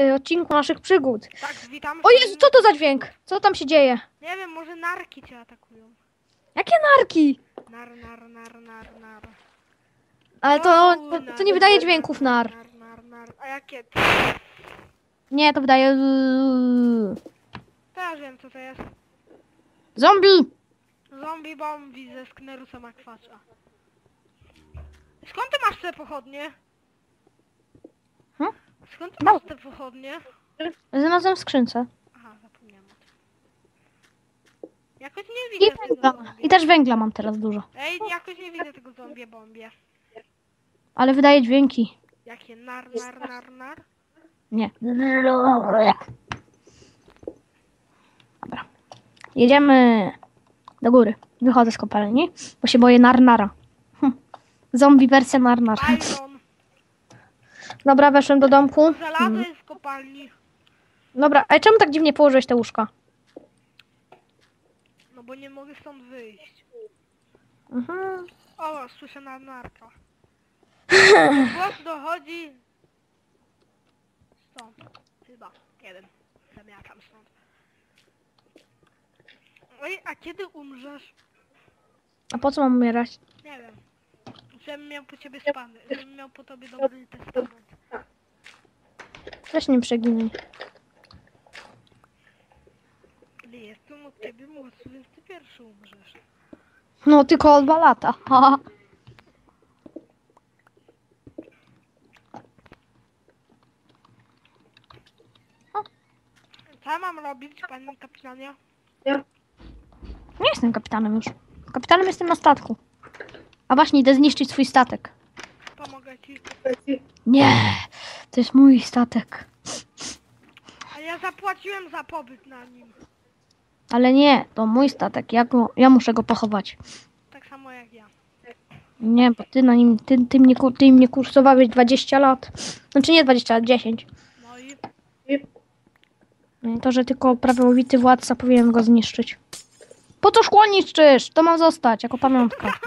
y, odcinku naszych przygód. Tak, witam. O Jezu, co to za dźwięk? Co tam się dzieje? Nie wiem, może narki cię atakują. Jakie narki? Nar, nar, nar, nar, nar. Ale to, to, to nie wydaje dźwięków nar. Nar, nar, nar. A jakie? Nie, to wydaje... Też wiem, co to jest. Zombie! Zombie bombi ze Sknerusa Makwacza. Skąd ty masz te pochodnie? Hmm? Skąd ty masz te pochodnie? Znalazłem w skrzynce. Aha, zapomniałam o tym. Jakoś nie I widzę tego węgla. zombie. I też węgla mam teraz dużo. Ej, jakoś nie widzę tego zombie bombie. Ale wydaje dźwięki. Jakie nar, nar, nar, nar? Nie. Dobra. Jedziemy do góry. Wychodzę z kopalni, bo się boję narnara. Zombie wersja narnar. Iron. Dobra, weszłem do domku. Żelazo jest w kopalni. Dobra, a czemu tak dziwnie położyłeś te łóżka? No bo nie mogę stąd wyjść. Mhm. O, słyszę na narka. Głos dochodzi stąd. Chyba. Jeden. Zamiatam stąd. Oj, a kiedy umrzesz? A po co mam umierać? Nie wiem. Żebym miał po ciebie spany. Żebym miał po tobie dobry testament. Też nie przeginaj. Ale jestem od ciebie młodszy, więc ty pierwszy umrzesz. No, tylko o dwa lata. Haha. Co mam robić, panie kapitanie? Nie jestem kapitanem już. Kapitanem jestem na statku. A właśnie, idę zniszczyć swój statek. Pomogę ci. Nie, to jest mój statek. A ja zapłaciłem za pobyt na nim. Ale nie, to mój statek. Ja, go, ja muszę go pochować. Tak samo jak ja. Nie, bo ty na nim, ty, ty, mnie, ku- ty mnie kursowałeś 20 lat. Znaczy nie 20 lat, 10. No i To, że tylko prawowity władca powinien go zniszczyć. Po co szkło niszczysz? To ma zostać jako pamiątka.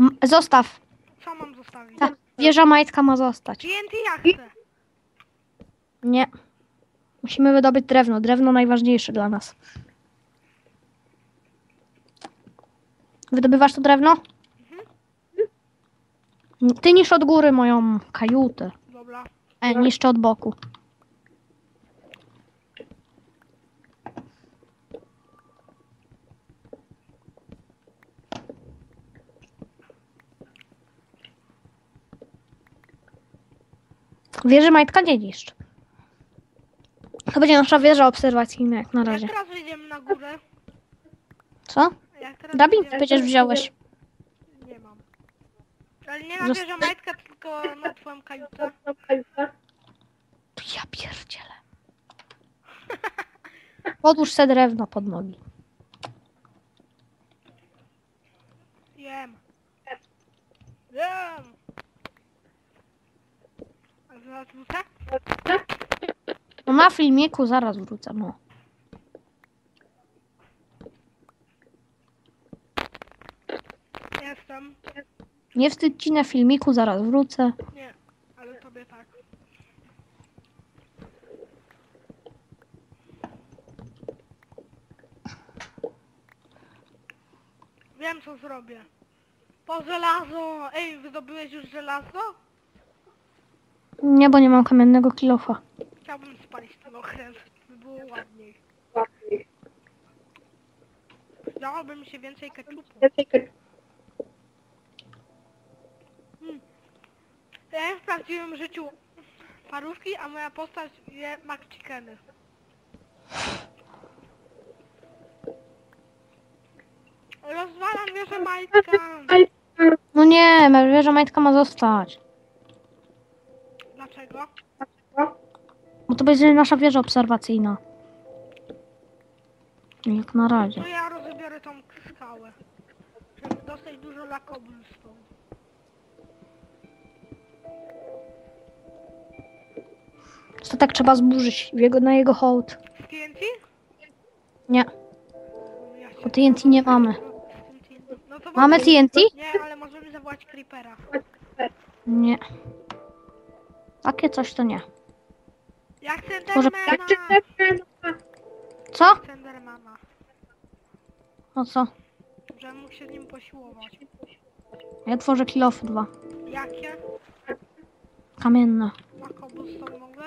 M- Zostaw. co mam zostawić? Ta wieża majtka ma zostać. TNT ja chcę. Nie. Musimy wydobyć drewno. Drewno najważniejsze dla nas. Wydobywasz to drewno? Ty niszcz od góry moją kajutę. Dobra. E, niszczę od boku. Wieży Majtka nie niszcz. To będzie nasza wieża obserwacyjna jak na Jak razie. teraz wyjdziemy na górę? Co? Jak teraz Drabin wyjdziemy- przecież wziąłeś. Nie mam. Ale nie na Zost- wieżę majtka, tylko na twoją kajutę. To ja pierdzielę. Podłóż se drewno pod nogi. Jem. Jem. Zaraz wrócę? Na filmiku zaraz wrócę, no. Jestem. Nie wstydź ci na filmiku, zaraz wrócę. Nie, ale tobie tak. Wiem co zrobię. Po żelazo! Ej, wydobyłeś już żelazo? Nie, bo nie mam kamiennego kilofa. Chciałbym spalić ten okręt, by było ładniej. Dałoby mi się więcej keczupu. Hmm. Ja w prawdziwym życiu parówki, a moja postać je McChickeny. Rozwalam wieżę Majtka. No nie, wieża majtka ma zostać. Dlaczego? Bo to będzie nasza wieża obserwacyjna. Jak na razie. To ja rozbiorę tą skałę. Żeby dostać dużo dla cobblestone. Statek trzeba zburzyć w jego, na jego hołd. Z TNT? Nie, Ja się bo TNT nie mamy. No to Mamy TNT? Nie, ale możemy zawołać Creepera. Nie. Takie coś to nie. Ja chcę Może- Endermana! Co? Chcę Endermana. No co? Żebym mógł się z nim posiłować. Ja tworzę kilofy dwa. Jakie? Kamienne. A cobblestone mogę?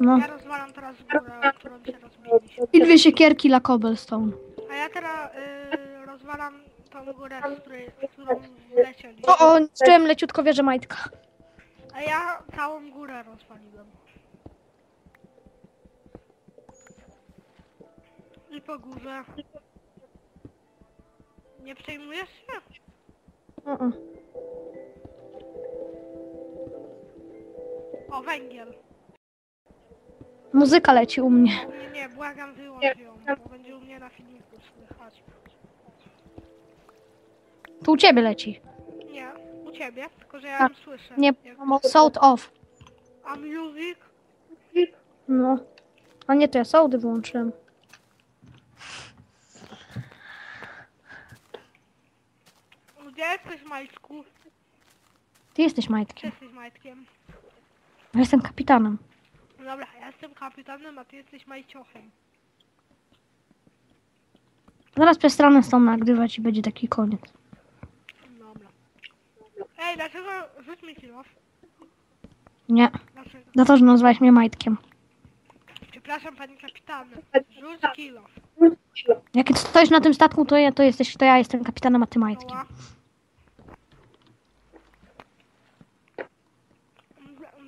No. Ja rozwalam teraz górę, którą się rozbiliśmy. I dwie siekierki dla cobblestone. A ja teraz y, rozwalam tą górę, z której, z którą lecieli. O, o, niszczyłem leciutko wieżę majtka. A ja całą górę rozwaliłem. I po górze. Nie przejmujesz się? Mm-mm. O, węgiel. Muzyka leci u mnie. Nie, nie, błagam wyłącz ją, bo będzie u mnie na filmiku słychać. Tu u ciebie leci. Ciebie, tylko że ja Tak. ją słyszę. Nie, Jak- sound off. A music? No. A nie, to ja sołdy wyłączyłem. Gdzie jesteś, Majtku? Ty jesteś majtkiem. jesteś Majtkiem? Ja jestem kapitanem. No Dobra, ja jestem kapitanem, a ty jesteś Majciochem. Zaraz przestanę stąd nagrywać i będzie taki koniec. Ej, dlaczego... Rzuć mi kilof. Nie. Dlaczego? Za to, że nazwałeś mnie majtkiem. Przepraszam, panie kapitanie. Rzuć kilof. Jak stoisz na tym statku, to ja, to jesteś, to ja jestem kapitanem, a ty majtkiem.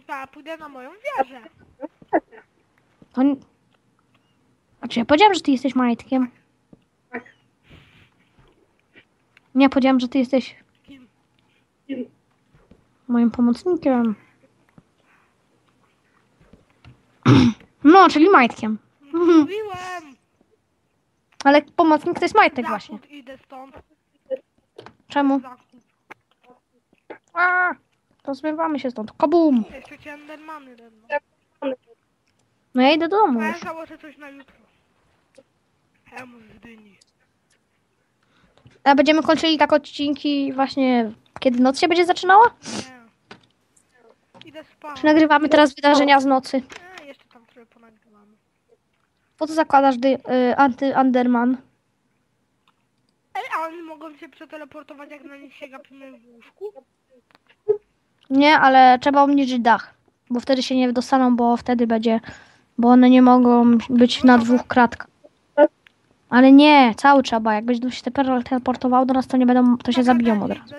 Tak, pójdę na moją wieżę. To... nie- Znaczy ja powiedziałem, że ty jesteś majtkiem. Nie, powiedziałem, że ty jesteś Kim? Moim pomocnikiem. No, czyli majtkiem. Mówiłem! Ale pomocnik to jest majtek właśnie. Zachód idę stąd. Czemu? Zachód. A, to zbywamy się stąd. Kabum! Jeszcze cię Endermany będą. No ja idę do domu ja już. założę coś na jutro. Hemus z dyni. A będziemy kończyli tak odcinki właśnie, kiedy noc się będzie zaczynała? Nie. Idę spać. Nagrywamy teraz wydarzenia z nocy? Nie, jeszcze tam trochę ponagrywamy. Po co zakładasz dy, y, anty-Underman? Ej, a oni mogą się przeteleportować jak na nich się gapimy w łóżku? Nie, ale trzeba obniżyć dach. Bo wtedy się nie dostaną, bo wtedy będzie. Bo one nie mogą być na dwóch kratkach. Ale nie, cały trzeba. Jak będzie się teleportował do nas, to nie będą, to się zabiją od razu.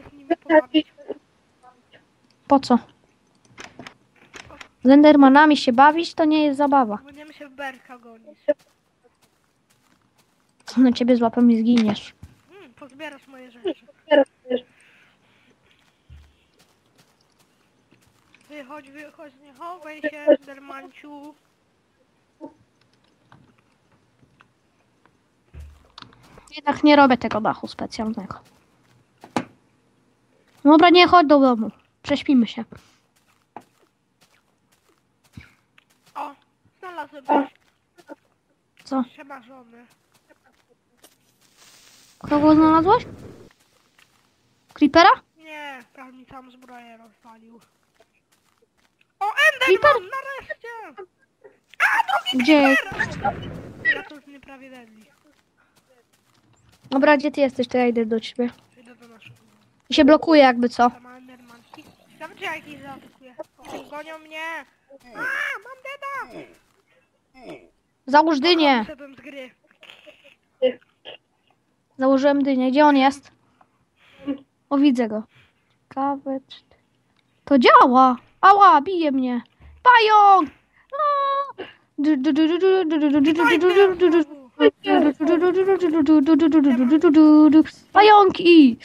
Po co? Z Endermanami się bawić to nie jest zabawa. Będziemy się w berka gonić. Na ciebie złapem i zginiesz. Hmm, pozbierasz moje rzeczy. Wychodź, wychodź, nie chowaj się, Dermanciu. Jednak nie robię tego dachu specjalnego. Dobra, nie chodź do domu. Prześpimy się. O, Co? Przemarzony. Kogo znalazłeś? Creepera? Nie, prawie mi tam zbroję rozwalił. O, Enderman, nareszcie! Gdzie? Ja to już mnie prawie. Dobra, gdzie ty jesteś? To ja idę do ciebie. Idę do naszego. I się blokuje jakby co. Tam ma Endermanki. Czy jakiś zaatakuje. Gonią mnie! A, mam deda! Załóż dynię. Wyszedłem z gry. Założyłem dynię. Gdzie on jest? O, widzę go. Kawę. To działa! Ała, bije mnie. Pająk! A! Du- du- du- du- du- du- du- du- du- du- du- du- du- du- Piper Pająki!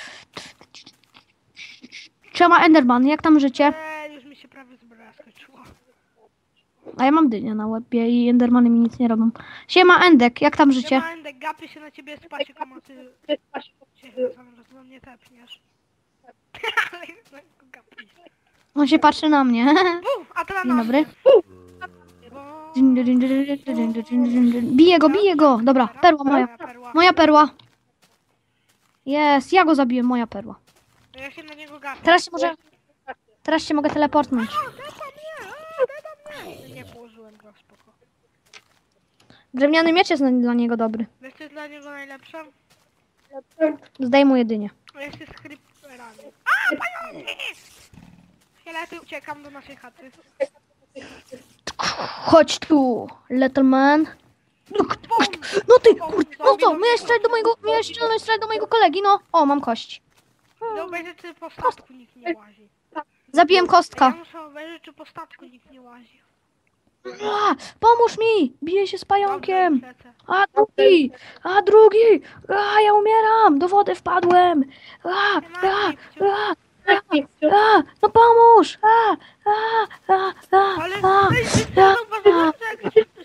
Enderman, jak tam życie? Eee, już mi się prawie zbroja skończyła. A ja mam dynię na łebie i Endermany mi nic nie robią. Siema Endek, jak tam Życie? Ja Endek, gapię się na ciebie spać, a ty się do mnie tepniesz. Gapię. On się patrzy na mnie. Buf, a teraz Dzień nas. dobry. Bije go, bije go. Dobra, perła moja. Moja perła. Jest, ja go zabiłem, moja perła. Ja się na niego gaszę. Teraz się może... Teraz się mogę teleportnąć. O, zapa mnie! O, zapa mnie! Go, spoko. Drewniany miecz jest na- dla niego dobry. Wiesz co jest dla niego najlepsze? Zdejmuję jedynie. Jeszcze z creeperami. A, pająki! Uciekam do naszej chaty. Chodź tu, little man. No ty, kurde, no co, miałeś strzelać do mojego, miałeś strzelać strzelać do mojego kolegi, no. O, mam kość. No obejrzeć, czy po statku nikt nie łazi. Zabiłem Ja kostka. muszę obejrzeć, czy po statku nikt nie łazi. A, pomóż mi, biję się z pająkiem. A drugi, a drugi, a ja umieram, do wody wpadłem. A, a, a, a, no pomóż. A, a, a, a, Ale a,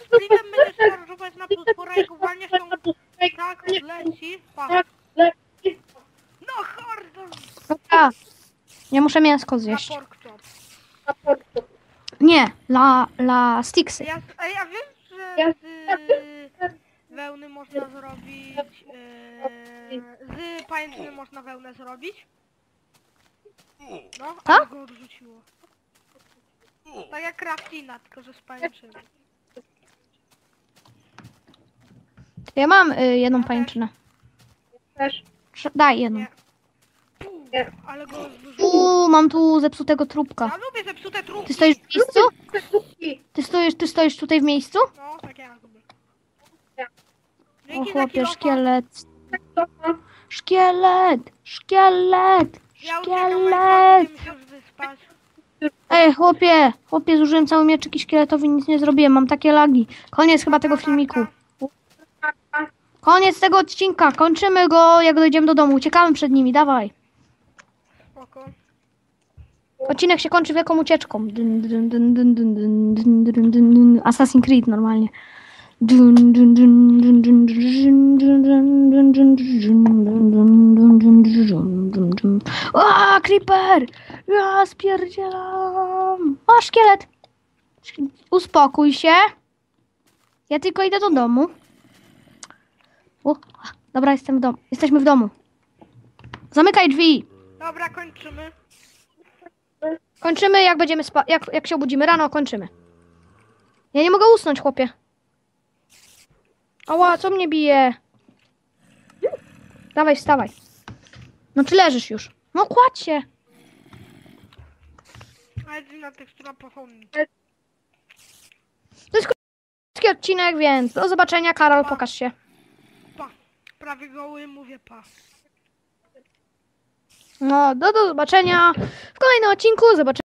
streamem będziesz szarżować na potwora to on tak. No hordo! Ja muszę mięsko Na zjeść. pork chop. Nie, la, la sticksy. Ja, a wiesz, że z wełny można zrobić... Yy, z pajęczyny można wełnę zrobić? No, a Tak? go odrzuciło. Tak jak kraftina, tylko że z pajęczyny. Ja mam y, jedną pajęczynę. Też. Daj jedną. Nie. Ale go. Uuu, mam tu zepsutego trupka. Ja lubię zepsute trupy. Ty stoisz w miejscu? Ty stoisz, ty stoisz tutaj w miejscu? No, tak jakby. O Dzięki za chłopie, kilofa. szkielet. Szkielet, szkielet, Ja uciekam, szkielet. już wyspać. Ej, chłopie, chłopie, zużyłem cały mieczyk i szkieletowi nic nie zrobiłem, mam takie lagi. Koniec chyba tego filmiku. Koniec tego odcinka, kończymy go jak dojdziemy do domu, uciekamy przed nimi, dawaj. Spoko. Odcinek się kończy wielką ucieczką. Dyn. Assassin's Creed normalnie. A, creeper! Ja spierdzielam. O, szkielet! Uspokój się. Ja tylko idę do domu. O, dobra, jestem w domu. Jesteśmy w domu. Zamykaj drzwi. Dobra, kończymy. Kończymy, jak będziemy spa- jak, jak się obudzimy rano, kończymy. Ja nie mogę usnąć, chłopie. Ała, co mnie bije? Dawaj, wstawaj. No czy leżysz już? No kładź się. Tekstura pochodni. To jest krótki odcinek, więc do zobaczenia. Karol, pokaż się. Pa. Prawie goły, mówię pa. No, do, do zobaczenia w kolejnym odcinku. Zobaczymy.